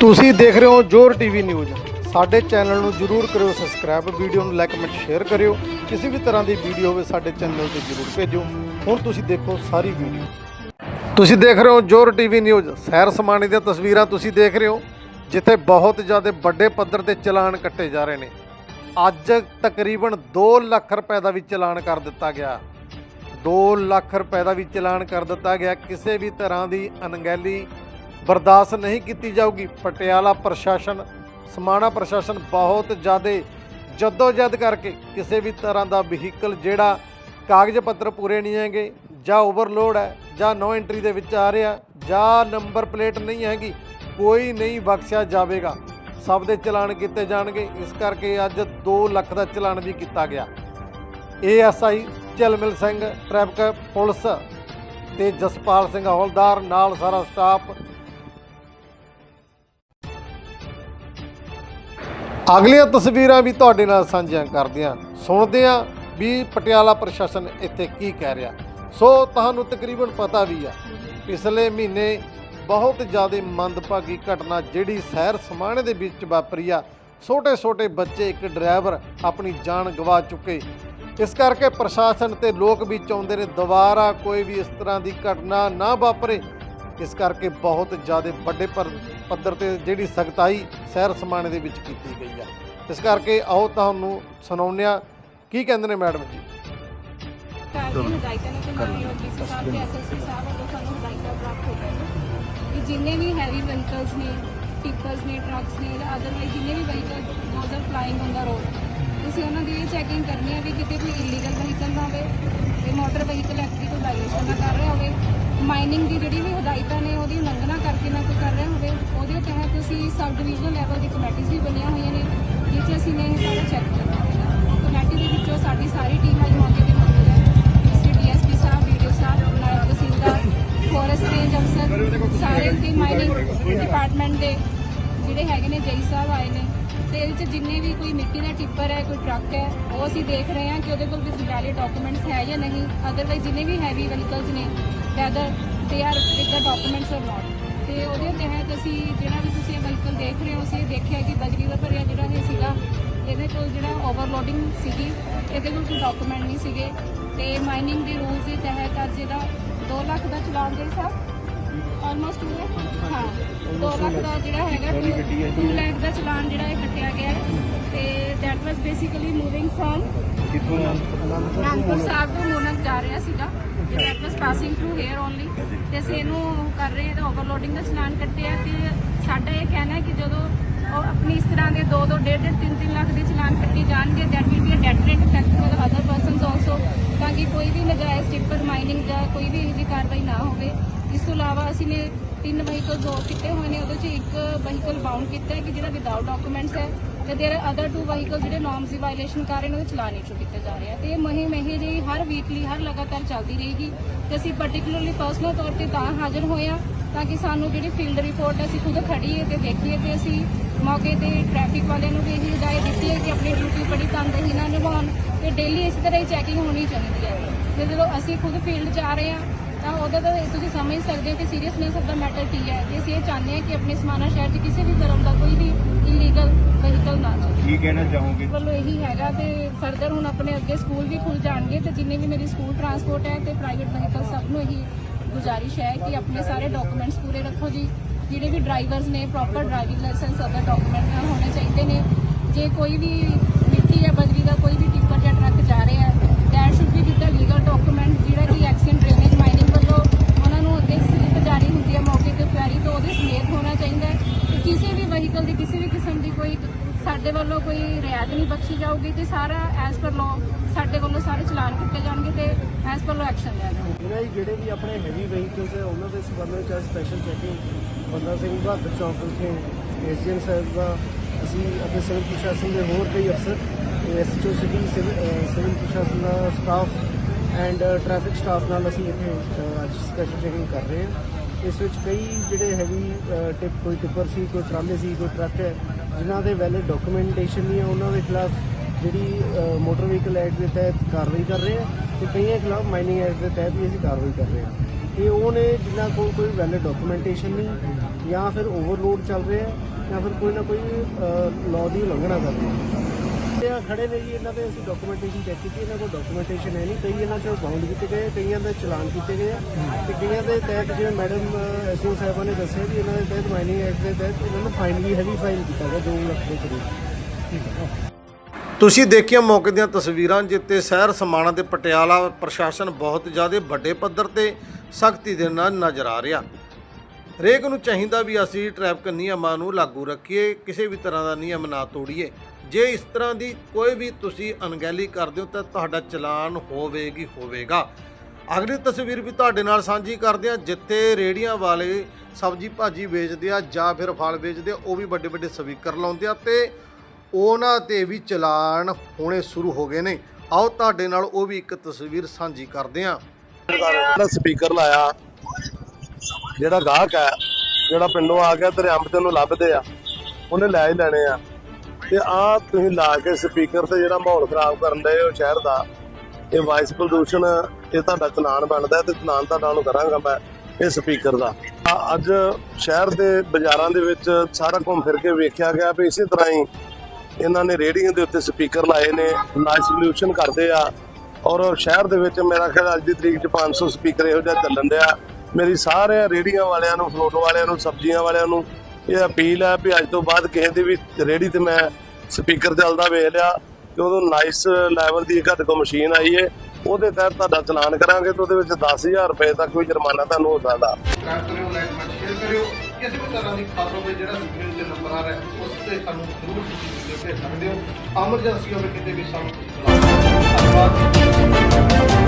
ਤੁਸੀਂ ਦੇਖ ਰਹੇ ਹੋ ਜੋਰ ਟੀਵੀ ਨਿਊਜ਼। ਸਾਡੇ ਚੈਨਲ ਨੂੰ ਜਰੂਰ ਕਰਿਓ ਸਬਸਕ੍ਰਾਈਬ, ਵੀਡੀਓ ਨੂੰ ਲਾਈਕ, ਕਮੈਂਟ, ਸ਼ੇਅਰ ਕਰਿਓ। ਕਿਸੇ ਵੀ ਤਰ੍ਹਾਂ ਦੀ ਵੀਡੀਓ ਹੋਵੇ ਸਾਡੇ ਚੈਨਲ ਤੇ ਜਰੂਰ ਭੇਜੋ ਹੁਣ ਤੁਸੀਂ ਦੇਖੋ ਸਾਰੀ ਵੀਡੀਓ। ਤੁਸੀਂ ਦੇਖ ਰਹੇ ਹੋ ਜੋਰ ਟੀਵੀ ਨਿਊਜ਼। ਸੈਰ ਸਮਾਣੀ ਦੀਆਂ ਤਸਵੀਰਾਂ ਤੁਸੀਂ ਦੇਖ ਰਹੇ ਹੋ, ਜਿੱਥੇ ਬਹੁਤ ਜ਼ਿਆਦਾ ਵੱਡੇ ਪੱਧਰ ਤੇ ਚਲਾਨ ਕੱਟੇ ਜਾ ਰਹੇ ਨੇ। ਅੱਜ ਤਕਰੀਬਨ 2 ਲੱਖ ਰੁਪਏ ਦਾ ਵੀ ਚਲਾਨ ਕਰ ਦਿੱਤਾ ਗਿਆ। 2 ਲੱਖ ਰੁਪਏ ਦਾ ਵੀ ਚਲਾਨ ਕਰ ਦਿੱਤਾ ਗਿਆ। ਕਿਸੇ ਵੀ ਤਰ੍ਹਾਂ ਦੀ ਅਣਗਹਿਲੀ ਬਰਦਾਸ਼ਤ ਨਹੀਂ ਕੀਤੀ ਜਾਊਗੀ। ਪਟਿਆਲਾ ਪ੍ਰਸ਼ਾਸਨ, ਸਮਾਣਾ ਪ੍ਰਸ਼ਾਸਨ ਬਹੁਤ ਜ਼ਿਆਦਾ ਜਦੋਜਹਿਦ ਕਰਕੇ ਕਿਸੇ ਵੀ ਤਰ੍ਹਾਂ ਦਾ ਵਹੀਕਲ ਜਿਹੜਾ ਕਾਗਜ਼ ਪੱਤਰ ਪੂਰੇ ਨਹੀਂ ਹੈਗੇ, ਜਾਂ ਓਵਰਲੋਡ ਹੈ, ਜਾਂ ਨੋ ਐਂਟਰੀ ਦੇ ਵਿੱਚ ਆ ਰਿਹਾ, ਜਾਂ ਨੰਬਰ ਪਲੇਟ ਨਹੀਂ ਹੈਗੀ, ਕੋਈ ਨਹੀਂ ਬਖਸ਼ਿਆ ਜਾਵੇਗਾ। ਸਭ ਦੇ ਚਲਾਨ ਕੀਤੇ ਜਾਣਗੇ। ਇਸ ਕਰਕੇ ਅੱਜ 2 ਲੱਖ ਦਾ ਚਲਾਨ ਵੀ ਕੀਤਾ ਗਿਆ। ASI Chalmil Singh traffic police ਤੇ ਜਸਪਾਲ ਸਿੰਘ ਹੌਲਦਾਰ ਨਾਲ ਸਾਰਾ ਸਟਾਫ ਅਗਲੀਆਂ ਤਸਵੀਰਾਂ ਵੀ ਤੁਹਾਡੇ ਨਾਲ ਸਾਂਝੀਆਂ ਕਰਦੇ ਹਾਂ ਸੁਣਦੇ ਹਾਂ ਵੀ ਪਟਿਆਲਾ ਪ੍ਰਸ਼ਾਸਨ ਇੱਥੇ ਕੀ ਕਹਿ ਰਿਹਾ। ਸੋ ਤੁਹਾਨੂੰ ਤਕਰੀਬਨ ਪਤਾ ਵੀ ਆ, ਪਿਛਲੇ ਮਹੀਨੇ ਬਹੁਤ ਜ਼ਿਆਦਾ ਮੰਦਭਾਗੀ ਘਟਨਾ ਜਿਹੜੀ ਸ਼ਹਿਰ ਸਮਾਣੇ ਦੇ ਵਿੱਚ ਵਾਪਰੀ ਆ। ਛੋਟੇ ਛੋਟੇ ਬੱਚੇ ਇੱਕ ਡਰਾਈਵਰ ਆਪਣੀ ਜਾਨ ਗਵਾ ਚੁੱਕੇ। ਇਸ ਕਰਕੇ ਪ੍ਰਸ਼ਾਸਨ ਤੇ ਲੋਕ ਵੀ ਚਾਹੁੰਦੇ ਨੇ ਦੁਬਾਰਾ ਕੋਈ ਵੀ ਇਸ ਤਰ੍ਹਾਂ ਦੀ ਘਟਨਾ ਨਾ ਵਾਪਰੇ। ਇਸ ਕਰਕੇ ਬਹੁਤ ਜ਼ਿਆਦਾ ਵੱਡੇ ਪਰ ਪੱਧਰ ਤੇ ਜਿਹੜੀ ਸਖਤਾਈ ਸ਼ਹਿਰ ਸਮਾਣੇ ਦੇ ਵਿੱਚ ਕੀਤੀ ਗਈ ਆ। ਇਸ ਕਰਕੇ ਆਓ ਤੁਹਾਨੂੰ ਸੁਣਾਉਂਦੇ ਹਾਂ। ਕੀ ਕਹਿੰਦੇ ਨੇ ਮੈਡਮ ਜੀ? ਜਿੰਨੇ ਵੀ ਹੈਵੀ ਵਹੀਕਲਸ ਨੇ ਟਿੱਪਰਸ ਨੇ ਟਰੱਕਸ ਨੇ ਅਦਰਵਾਈਜ਼ ਜਿੰਨੇ ਵੀ vehicle those are flying on the road ਤੁਸੀਂ ਉਹਨਾਂ ਦੀ ਇਹ ਚੈਕਿੰਗ ਕਰਨੀ ਹੈ ਵੀ ਕਿਤੇ ਕੋਈ ਇਲੀਗਲ ਵਹੀਕਲ ਨਾ ਹੋਵੇ ਤੇ ਮੋਟਰ ਵਹੀਕਲ ਐਕਟ ਦੀ ਕੋਈ ਵਾਇਲੇਸ਼ਨ ਨਾ ਕਰ ਰਿਹਾ ਹੋਵੇ। ਮਾਈਨਿੰਗ ਦੀ ਜਿਹੜੀ ਵੀ ਹਦਾਇਤਾਂ ਨੇ ਉਹਦੀ ਉਲੰਘਣਾ ਕਰਕੇ ਨਾ ਕੋਈ ਕਰ ਰਿਹਾ ਹੋਵੇ ਉਹਦੇ ਤਹਿਤ ਤੁਸੀਂ ਸਬ ਡਿਵੀਜ਼ਨਲ ਲੈਵਲ ਦੀ ਕਮੇਟੀਆਂ ਵੀ ਬਣੀਆਂ ਹੋਈਆਂ ਨੇ, ਜਿੱਥੇ ਅਸੀਂ ਨੇ ਇਹ ਸਾਰਾ ਚੈੱਕ ਕਰਨਾ ਹੈ ਕਮੇਟੀ ਦੇ ਵਿੱਚੋਂ ਸਾਡੀ ਸਾਰੀ ਟੀਮ ਅੱਜ ਮੌਕੇ ਤੇ ਮੌਜੂਦ ਹੈ। ਮਿਸਟਰ ਡੀਐਸਪੀ ਸਾਹਿਬ ਵੀਡੀਓ ਸਾਹਿਬ, ਨਾਇਬ ਤਹਿਸੀਲਦਾਰ ਫੋਰੈਸਟ ਰੇਂਜ ਅਫਸਰ ਸਾਰੇ ਦੀ ਮਾਈਨਿੰਗ ਡਿਪਾਰਟਮੈਂਟ ਦੇ ਜਿਹੜੇ ਹੈਗੇ ਨੇ, ਜਈ ਸਾਹਿਬ ਆਏ ਨੇ। ਤੇ ਇਹਦੇ ਵਿੱਚ ਜਿੰਨੇ ਵੀ ਕੋਈ ਮਿੱਟੀ ਦਾ ਟਿੱਪਰ ਹੈ, ਕੋਈ ਟਰੱਕ ਹੈ, ਉਹ ਅਸੀਂ ਦੇਖ ਰਹੇ ਹਾਂ ਕਿ ਉਹਦੇ ਕੋਲ ਵੀ ਵੈਲਿਡ ਡਾਕੂਮੈਂਟਸ ਹੈ ਜਾਂ ਨਹੀਂ। ਅਦਰਵਾਈਜ਼ ਜਿੰਨੇ ਵੀ ਹੈਵੀ ਵਹੀਕਲਸ ਨੇ whether they are with the documents or not ਤੇ ਉਹਦੇ ਤਹਿਤ ਅਸੀਂ ਜਿਹੜਾ ਵੀ ਤੁਸੀਂ ਵਹੀਕਲ ਦੇਖ ਰਹੇ ਹੋ ਅਸੀਂ ਦੇਖਿਆ ਕਿ ਬਜਰੀ ਦਾ ਭਰਿਆ ਜਿਹੜਾ ਇਹ ਸੀਗਾ ਇਹਦੇ ਕੋਲ ਜਿਹੜਾ ਓਵਰਲੋਡਿੰਗ ਸੀਗੀ ਇਹਦੇ ਕੋਲ ਕੋਈ ਡਾਕੂਮੈਂਟ ਨਹੀਂ ਸੀਗੇ ਤੇ ਮਾਈਨਿੰਗ ਦੇ ਰੂਲਸ ਦੇ ਤਹਿਤ ਅੱਜ ਇਹਦਾ 2 ਲੱਖ ਦਾ ਚਲਾਨ ਦੇ ਸਾਹਿਬ ਆਲਮੋਸਟ ਹਾਂ 2 ਲੱਖ ਦਾ ਜਿਹੜਾ ਹੈਗਾ 2 ਲੱਖ ਦਾ ਚਲਾਨ ਜਿਹੜਾ ਇਹ ਕੱਟਿਆ ਗਿਆ ਹੈ ਤੇ that was basically moving from Nanakpur Sahib ਤੋਂ ਜਾ ਰਿਹਾ ਸੀਗਾ ਤੇ that was passing through here only ਤੇ ਅਸੀਂ ਇਹਨੂੰ ਕਰ ਰਹੇ ਹਾਂ ਓਵਰਲੋਡਿੰਗ ਦਾ ਚਲਾਨ ਕੱਟਿਆ ਤੇ ਸਾਡਾ ਇਹ ਕਹਿਣਾ ਹੈ ਕਿ ਜਦੋਂ ਉਹ ਆਪਣੀ ਇਸ ਤਰ੍ਹਾਂ ਦੇ 2 2 1.5 3 3 ਲੱਖ ਦੇ ਚਲਾਨ ਕੱਟੀ ਜਾਣਗੇ that will be a deterrent effect for other persons also ਤਾਂ ਕਿ ਕੋਈ ਵੀ ਨਜਾਇਜ਼ ਟਿੱਪਰ ਮਾਈਨਿੰਗ ਜਾਂ ਕੋਈ ਵੀ ਇਹੋ ਜਿਹੀ ਕਾਰਵਾਈ ਨਾ ਹੋਵੇ। ਇਸ ਤੋਂ ਇਲਾਵਾ ਅਸੀਂ ਨੇ ਤਿੰਨ ਵਹੀਕਲ ਜੋ ਕੀਤੇ ਹੋਏ ਨੇ, ਉਹਦੇ 'ਚ ਇੱਕ ਵਹੀਕਲ ਬਾਉਂਡ ਕੀਤਾ ਹੈ ਕਿ ਜਿਹੜਾ ਵਿਦਆਊਟ ਡਾਕੂਮੈਂਟਸ ਹੈ ਤੇ ਦੇਰ ਅਦਰ ਟੂ ਵਹੀਕਲ ਜਿਹੜੇ ਨਾਰਮਸ ਦੀ ਵਾਇਲੇਸ਼ਨ ਕਰ ਰਹੇ ਨੇ, ਉਹਦੇ ਚਲਾਨ ਇਸ਼ੂ ਕੀਤੇ ਜਾ ਰਹੇ ਆ। ਤੇ ਇਹ ਮੁਹਿੰਮ ਇਹ ਜਿਹੀ ਹਰ ਵੀਕਲੀ ਹਰ ਲਗਾਤਾਰ ਚੱਲਦੀ ਰਹੇਗੀ ਤੇ ਅਸੀਂ ਪਾਰਟਿਕੂਲਰਲੀ ਪਰਸਨਲ ਤੌਰ ਤੇ ਤਾਂ ਹਾਜ਼ਰ ਹੋਏ ਆ ਤਾਂ ਕਿ ਸਾਨੂੰ ਜਿਹੜੀ ਫੀਲਡ ਰਿਪੋਰਟ ਅਸੀਂ ਖੁਦ ਖੜੀਏ ਤੇ ਦੇਖੀਏ ਤੇ ਅਸੀਂ ਮੌਕੇ ਤੇ ਟ੍ਰੈਫਿਕ ਵਾਲਿਆਂ ਨੂੰ ਵੀ ਇਹ ਹਦਾਇਤ ਦਿੱਤੀ ਹੈ ਕਿ ਆਪਣੀ ਡਿਊਟੀ ਬੜੀ ਤਨਦੇਹੀ ਨਾਲ ਨਿਭਾਉਣ ਤੇ ਡੇਲੀ ਇਸ ਤਰ੍ਹਾਂ ਹੀ ਚੈਕਿੰਗ ਹੋਣੀ ਚਾਹੀਦੀ ਹੈ। ਤੇ ਜਦੋਂ ਅਸੀਂ ਖੁਦ ਫੀਲਡ 'ਚ ਆ ਰਹੇ ਹਾਂ ਤਾਂ ਉਹਦਾ ਤਾਂ ਤੁਸੀਂ ਸਮਝ ਸਕਦੇ ਹੋ ਕਿ ਸੀਰੀਅਸਨੈਸ ਆਫ ਦਾ ਮੈਟਰ ਕੀ ਹੈ। ਅਸੀਂ ਇਹ ਚਾਹੁੰਦੇ ਹਾਂ ਕਿ ਆਪਣੇ ਸਮਾਣਾ ਸ਼ਹਿਰ 'ਚ ਕਿਸੇ ਵੀ ਤਰ੍ਹਾਂ ਦਾ ਕੋਈ ਵੀ ਇਲੀਗਲ ਵਹੀਕਲ ਨਾ ਚੱਲੇ। ਕੀ ਕਹਿਣਾ ਚਾਹੋਗੇ? ਵੱਲੋਂ ਇਹੀ ਹੈਗਾ ਤੇ ਫਰਦਰ ਹੁਣ ਆਪਣੇ ਅੱਗੇ ਸਕੂਲ ਵੀ ਖੁੱਲ ਜਾਣਗੇ ਤੇ ਜਿੰਨੇ ਵੀ ਮੇਰੀ ਸਕੂਲ ਟਰਾਂਸਪੋਰਟ ਹੈ ਤੇ ਪ੍ਰਾਈਵੇਟ ਵਹੀਕਲ ਸਭ ਨੂੰ ਇਹੀ ਗੁਜ਼ਾਰਿਸ਼ ਹੈ ਕਿ ਆਪਣੇ ਸਾਰੇ ਡਾਕੂਮੈਂਟਸ ਪੂਰੇ ਰੱਖੋ ਜੀ। ਜਿਹੜੇ ਵੀ ਡਰਾਈਵਰਸ ਨੇ proper driving license other document ਨਾਲ ਹੋਣੇ ਚਾਹੀਦੇ ਨੇ। ਜੇ ਕੋਈ ਵੀ ਮਿੱਟੀ ਜਾਂ ਬਜਰੀ ਦਾ ਕੋਈ ਵੀ ਟਿੱਪਰ ਜਾਂ ਟਰੱਕ ਜਾ ਰਿਹਾ ਹੈ that should be with the legal document ਜਿਹੜਾ ਕਿ ਐਕਸੀਡੈਂਟ ਡਰੇਨੇਜ ਮਾਈਨਿੰਗ ਵੱਲੋਂ ਉਹਨਾਂ ਨੂੰ ਅੱਗੇ ਸਲਿੱਪ ਜਾਰੀ ਹੁੰਦੀ ਹੈ ਮੌਕੇ ਤੇ ਕੁਐਰੀ ਤੋਂ ਉਹਦੇ ਸਮੇਤ ਹੋਣਾ ਚਾਹੀਦਾ ਹੈ ਤੇ ਕਿਸੇ ਵੀ ਵਹੀਕਲ ਦੀ ਕਿਸੇ ਵੀ ਕਿਸਮ ਦੀ ਕੋਈ ਸਾਡੇ ਵੱਲੋਂ ਕੋਈ ਰਿਆਇਤ ਨਹੀਂ ਬਖਸ਼ੀ ਜਾਊਗੀ ਤੇ ਸਾਰਾ ਐਸ ਪਰ ਲਾਅ ਸਾਡੇ ਵੱਲੋਂ ਸਾਰੇ ਚਲਾਨ ਕੀਤੇ ਜਾਣਗੇ ਤੇ ਐਸ ਪਰ ਲਾਅ ਐਕਸ਼ਨ ਲਿਆ ਜਾਊਗਾ। ਇਹਨਾਂ ਹੀ ਜਿਹੜੇ ਵੀ ਆਪਣੇ ਹੈਵੀ ਵਹੀਕਲਸ ਹੈ, ਉਹਨਾਂ ਦੇ ਸੰਬੰਧ ਵਿੱਚ ਅੱਜ ਸਪੈਸ਼ਲ ਚੈਕਿੰਗ ਬੰਦਾ ਸਿੰਘ ਬਹਾਦਰ ਚੌਕ ਵਿਖੇ ਐਸਡੀਐਮ ਸਾਹਿਬ ਦਾ ਅਸੀਂ ਅਤੇ ਸਿਵਲ ਪ੍ਰਸ਼ਾਸਨ ਦੇ ਹੋਰ ਕਈ ਅਫਸਰ ਐਸਐਚਓ ਸਿਟੀ ਸਿਵਲ ਪ੍ਰਸ਼ਾਸਨ ਦਾ ਸਟਾਫ ਐਂਡ ਟ੍ਰੈਫਿਕ ਸਟਾਫ ਨਾਲ ਅਸੀਂ ਇੱਥੇ ਅੱਜ ਸਪੈਸ਼ਲ ਚੈਕਿੰਗ ਕਰ ਰਹੇ ਹਾਂ। ਇਸ ਵਿੱਚ ਕਈ ਜਿਹੜੇ ਹੈਵੀ ਟਿਪ ਕੋਈ ਟਿੱਪਰ ਸੀ, ਕੋਈ ਟਰਾਲੇ ਸੀ, ਕੋਈ ਟਰੱਕ ਹੈ, ਜਿਨ੍ਹਾਂ ਦੇ ਵੈਲਿਡ ਡਾਕੂਮੈਂਟੇਸ਼ਨ ਨਹੀਂ ਹੈ ਉਹਨਾਂ ਦੇ ਖਿਲਾਫ ਜਿਹੜੀ ਮੋਟਰ ਵਹੀਕਲ ਐਕਟ ਦੇ ਤਹਿਤ ਕਾਰਵਾਈ ਕਰ ਰਹੇ ਆ ਤੇ ਕਈਆਂ ਖਿਲਾਫ ਮਾਈਨਿੰਗ ਐਕਟ ਦੇ ਤਹਿਤ ਵੀ ਅਸੀਂ ਕਾਰਵਾਈ ਕਰ ਰਹੇ ਹਾਂ ਇਹ ਉਹ ਨੇ ਜਿਨ੍ਹਾਂ ਕੋਲ ਕੋਈ ਵੈਲਿਡ ਡਾਕੂਮੈਂਟੇਸ਼ਨ ਨਹੀਂ, ਜਾਂ ਫਿਰ ਓਵਰਲੋਡ ਚੱਲ ਰਿਹਾ ਜਾਂ ਫਿਰ ਕੋਈ ਨਾ ਕੋਈ ਲਾਅ ਦੀ ਉਲੰਘਣਾ ਕਰ ਰਿਹਾ ਹੈ। ਇਹ ਆ ਖੜੇ ਨੇ ਜੀ, ਇਹਨਾਂ ਦੇ ਅਸੀਂ ਡਾਕੂਮੈਂਟੇਸ਼ਨ ਚੈੱਕ ਕੀਤੀ, ਇਹਨਾਂ ਕੋਲ ਡਾਕੂਮੈਂਟੇਸ਼ਨ ਹੈ ਨਹੀਂ, ਕਈ ਇਹਨਾਂ ਚੋਂ ਬਾਉਂਡ ਕੀਤੇ ਗਏ, ਕਈਆਂ ਦੇ ਚਲਾਨ ਕੀਤੇ ਗਏ ਆ। ਤੇ ਕਈਆਂ ਦੇ ਤਹਿਤ ਜਿਵੇਂ ਮੈਡਮ ਐਸਓ ਸਾਹਿਬਾਂ ਨੇ ਦੱਸਿਆ ਵੀ ਇਹਨਾਂ ਦੇ ਤਹਿਤ ਮਾਈਨਿੰਗ ਐਕਟ ਦੇ ਤਹਿਤ ਇਹਨਾਂ ਨੂੰ ਫਾਈਨ ਵੀ ਹੈਵੀ ਫਾਈਨ ਕੀਤਾ ਗਿਆ 2 ਲੱਖ ਦੇ ਕਰੀਬ। ਠੀਕ ਹੈ। ਤੁਸੀਂ ਦੇਖਿਆ ਮੌਕੇ ਦੀਆਂ ਤਸਵੀਰਾਂ ਜਿੱਤੇ ਸ਼ਹਿਰ ਸਮਾਣਾ ਤੇ ਪਟਿਆਲਾ ਪ੍ਰਸ਼ਾਸਨ ਬਹੁਤ ਜ਼ਿਆਦਾ ਵੱਡੇ ਪੱਧਰ ਤੇ ਸਖਤੀ ਦੇ ਨਾਲ ਨਜ਼ਰ ਆ ਰਿਹਾ। ਹਰੇਕ ਨੂੰ ਚਾਹੀਦਾ ਵੀ ਅਸੀਂ ਟ੍ਰੈਫਿਕ ਨਿਯਮਾਂ ਨੂੰ ਲਾਗੂ ਰੱਖੀਏ, ਕਿਸੇ ਵੀ ਤਰ੍ਹਾਂ ਦਾ ਨਿਯਮ ਨਾ ਤੋੜੀਏ। ਜੇ ਇਸ ਤਰ੍ਹਾਂ ਦੀ ਕੋਈ ਵੀ ਤੁਸੀਂ ਅਣਗਹਿਲੀ ਕਰਦੇ ਹੋ ਤਾਂ ਤੁਹਾਡਾ ਚਲਾਨ ਹੋਵੇਗੀ, ਹੋਵੇਗਾ। ਅਗਲੀ ਤਸਵੀਰ ਵੀ ਤੁਹਾਡੇ ਨਾਲ ਸਾਂਝੀ ਕਰਦੇ ਹਾਂ, ਜਿੱਥੇ ਰੇੜੀਆਂ ਵਾਲੇ ਸਬਜੀ ਭਾਜੀ ਵੇਚਦੇ ਆ ਜਾਂ ਫਿਰ ਫਲ ਵੇਚਦੇ ਆ, ਉਹ ਵੀ ਵੱਡੇ ਵੱਡੇ ਸਵੀਕਰ ਲਾਉਂਦੇ ਆ ਤੇ ਉਹਨਾਂ ਤੇ ਵੀ ਚਲਾਨ ਹੋਣੇ ਸ਼ੁਰੂ ਹੋ ਗਏ ਨੇ। ਆਓ ਤੁਹਾਡੇ ਨਾਲ ਉਹ ਵੀ ਇੱਕ ਤਸਵੀਰ ਸਾਂਝੀ ਕਰਦੇ ਹਾਂ। ਜਿਹੜਾ ਸਪੀਕਰ ਲਾਇਆ। ਜਿਹੜਾ ਗਾਹਕ ਹੈ, ਜਿਹੜਾ ਪਿੰਡੋਂ ਆ ਗਿਆ ਤੇਰੇ ਅੰਬ ਤੇ ਉਹਨੂੰ ਲੱਭਦੇ ਆ, ਉਹਨੇ ਲੈ ਹੀ ਲੈਣੇ ਆ। ਤੇ ਆ ਤੁਸੀਂ ਲਾ ਕੇ ਸਪੀਕਰ ਤੇ ਜਿਹੜਾ ਮਾਹੌਲ ਖਰਾਬ ਕਰਨ ਦੇ ਉਹ ਸ਼ਹਿਰ ਦਾ, ਇਹ ਵਾਇਸ ਪ੍ਰਦੂਸ਼ਣ ਇਹ ਤੁਹਾਡਾ ਚਲਾਨ ਬਣਦਾ ਤੇ ਚਲਾਨ ਤੁਹਾਡਾ ਨੂੰ ਕਰਾਂਗਾ ਮੈਂ ਇਹ ਸਪੀਕਰ ਦਾ। ਅੱਜ ਸ਼ਹਿਰ ਦੇ ਬਾਜ਼ਾਰਾਂ ਦੇ ਵਿੱਚ ਸਾਰਾ ਘੁੰਮ ਫਿਰ ਕੇ ਵੇਖਿਆ ਗਿਆ ਵੀ ਇਸੇ ਤਰ੍ਹਾਂ ਹੀ ਇਹਨਾਂ ਨੇ ਰੇੜੀਆਂ ਦੇ ਉੱਤੇ ਸਪੀਕਰ ਲਾਏ ਨੇ ਨਾਈਸ ਪੋਲਿਊਸ਼ਨ ਕਰਦੇ ਆ। ਔਰ ਸ਼ਹਿਰ ਦੇ ਵਿੱਚ ਮੇਰਾ ਖਿਆਲ ਅੱਜ ਦੀ ਤਰੀਕ 'ਚ 500 ਸਪੀਕਰ ਇਹੋ ਜਿਹਾ ਚੱਲਣ ਡਿਆ। ਮੇਰੀ ਸਾਰੇ ਰੇੜੀਆਂ ਵਾਲਿਆਂ ਨੂੰ ਫਲੋਟ ਵਾਲਿਆਂ ਨੂੰ, ਸਬਜ਼ੀਆਂ ਵਾਲਿਆਂ ਨੂੰ ਇਹ ਅਪੀਲ ਹੈ ਵੀ ਅੱਜ ਤੋਂ ਬਾਅਦ ਕਿਸੇ ਦੀ ਵੀ ਰੇੜੀ ਤੇ ਮੈਂ ਸਪੀਕਰ ਚੱਲਦਾ ਵੇਖ ਲਿਆ ਕਿ ਉਦੋਂ ਨਾਈਸ ਲੈਵਲ ਦੀ ਘੱਟ ਕੋ ਮਸ਼ੀਨ ਆਈ ਏ। ਉਹਦੇ ਤਹਿਤ ਤੁਹਾਡਾ ਚਲਾਨ ਕਰਾਂਗੇ ਤੇ ਉਹਦੇ ਵਿੱਚ 10000 ਰੁਪਏ ਤੱਕ ਕੋਈ ਜੁਰਮਾਨਾ ਤੁਹਾਨੂੰ ਹੋ ਸਕਦਾ। ਕਿਸੇ ਵੀ ਤਰ੍ਹਾਂ ਦੀ ਖਬਰ ਹੋਵੇ, ਜਿਹੜਾ ਸਕਰੀਨ ਤੇ ਨੰਬਰ ਆ ਰਿਹਾ, ਉਸ ਤੇ ਸਾਨੂੰ ਜ਼ਰੂਰ ਤੁਸੀਂ ਵੀਡੀਓ ਭੇਜ ਸਕਦੇ ਹੋ। ਐਮਰਜੈਂਸੀ ਹੋਵੇ, ਕਿਤੇ ਵੀ ਸਾਨੂੰ ਤੁਸੀਂ ਬੁਲਾ ਸਕਦੇ ਹੋ। ਧੰਨਵਾਦ।